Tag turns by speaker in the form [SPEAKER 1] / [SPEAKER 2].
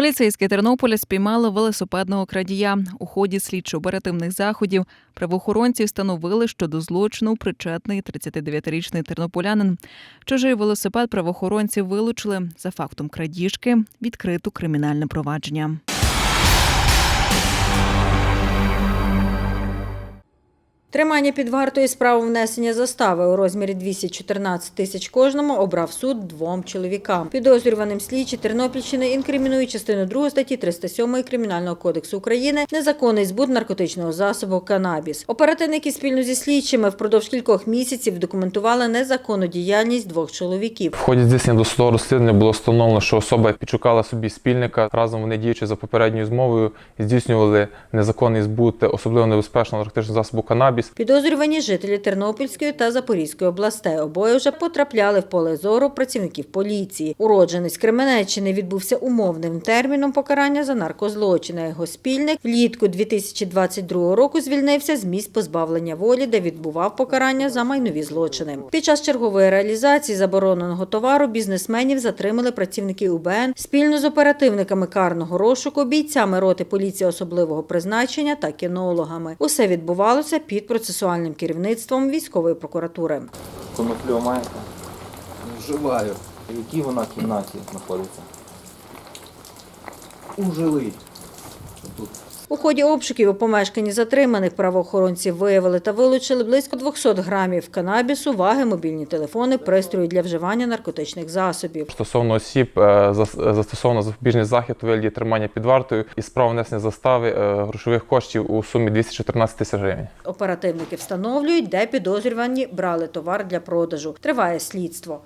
[SPEAKER 1] Поліцейські Тернополя спіймали велосипедного крадія. У ході слідчо-оперативних заходів правоохоронці встановили, що до злочину причетний 39-річний тернополянин. Чужий велосипед правоохоронці вилучили. За фактом крадіжки відкрито кримінальне провадження.
[SPEAKER 2] Тримання під вартою справу внесення застави у розмірі 214 тисяч кожному обрав суд двом чоловікам. Підозрюваним слідчі Тернопільщини інкримінують частину 2 статті 307 Кримінального кодексу України незаконний збут наркотичного засобу канабіс. Оперативники спільно зі слідчими впродовж кількох місяців документували незаконну діяльність двох чоловіків.
[SPEAKER 3] В ході здійснення досудового розслідування було встановлено, що особа підшукала собі спільника. Разом вони діючи за попередньою змовою, здійснювали незаконний збут особливо небезпечного наркотичного засобу канабіс.
[SPEAKER 2] Підозрювані жителі Тернопільської та Запорізької областей обоє вже потрапляли в поле зору працівників поліції. Уродженець Кременеччини відбувся умовним терміном покарання за наркозлочини. Його спільник влітку 2022 року звільнився з місць позбавлення волі, де відбував покарання за майнові злочини. Під час чергової реалізації забороненого товару бізнесменів затримали працівники УБН спільно з оперативниками карного розшуку, бійцями роти поліції особливого призначення та кінологами. Усе відбувалося під процесуальним керівництвом військової прокуратури.
[SPEAKER 4] Коноплю маєте?
[SPEAKER 5] Вживаю.
[SPEAKER 4] В якій вона кімнаті знаходиться?
[SPEAKER 5] У жилий. Тут
[SPEAKER 2] У ході обшуків у помешканні затриманих правоохоронці виявили та вилучили близько 200 грамів канабісу, ваги, мобільні телефони, пристрої для вживання наркотичних засобів.
[SPEAKER 3] Стосовно осіб е, застосовано запобіжний захід у вигляді тримання під вартою і справа внесення застави е, грошових коштів у сумі 214 тисяч гривень.
[SPEAKER 2] Оперативники встановлюють, де підозрювані брали товар для продажу. Триває слідство.